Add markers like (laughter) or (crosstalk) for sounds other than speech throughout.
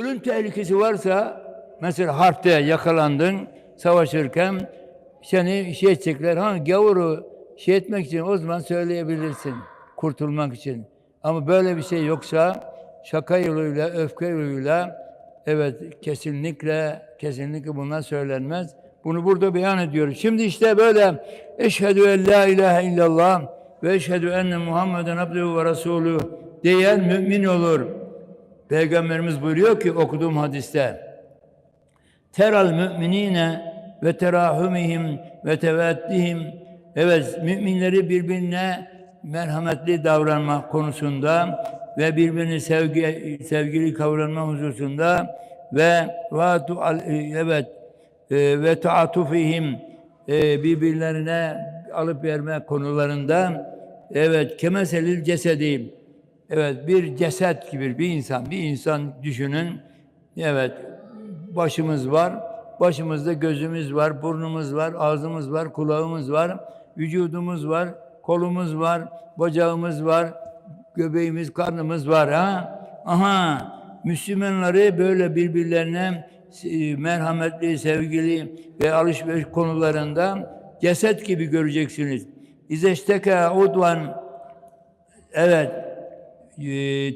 Ölüm tehlikesi varsa mesela harpte yakalandın savaşırken seni şey edecekler. Ha gavuru şey etmek için o zaman söyleyebilirsin kurtulmak için. Ama böyle bir şey yoksa şaka yoluyla, öfke yoluyla evet kesinlikle kesinlikle bunlar söylenmez. Bunu burada beyan ediyoruz. Şimdi işte böyle eşhedü en la ilahe illallah ve eşhedü enne Muhammeden abduhu ve resulü diyen mümin olur. Peygamberimiz buyuruyor ki okuduğum hadiste teral müminine ve terahumihim ve teveddihim evet müminleri birbirine merhametli davranma konusunda ve birbirini sevgi sevgili kavranma hususunda ve vaatu evet e, ve taatufihim e, birbirlerine alıp verme konularında evet kemeselil cesedi Evet bir ceset gibi bir insan, bir insan düşünün. Evet başımız var, başımızda gözümüz var, burnumuz var, ağzımız var, kulağımız var, vücudumuz var, kolumuz var, bacağımız var, göbeğimiz, karnımız var ha. Aha Müslümanları böyle birbirlerine e, merhametli, sevgili ve alışveriş konularında ceset gibi göreceksiniz. İzeşteke udvan evet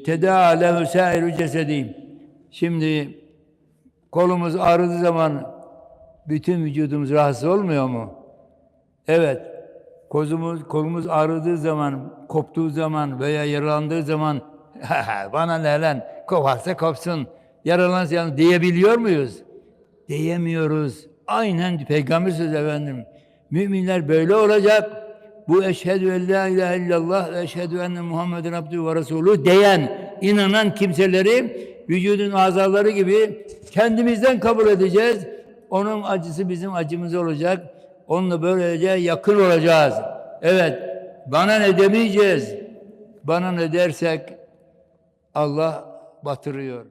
tedaa lehu sairu cesediyim. Şimdi kolumuz ağrıdığı zaman bütün vücudumuz rahatsız olmuyor mu? Evet. Kolumuz, kolumuz ağrıdığı zaman, koptuğu zaman veya yaralandığı zaman (laughs) bana ne lan koparsa kopsun, yaralansa yani diyebiliyor muyuz? Diyemiyoruz. Aynen Peygamber sözü efendim. Müminler böyle olacak bu eşhedü en la ilahe illallah ve eşhedü enne Muhammeden abdühü ve resulü diyen inanan kimseleri vücudun azaları gibi kendimizden kabul edeceğiz. Onun acısı bizim acımız olacak. Onunla böylece yakın olacağız. Evet, bana ne demeyeceğiz. Bana ne dersek Allah batırıyor.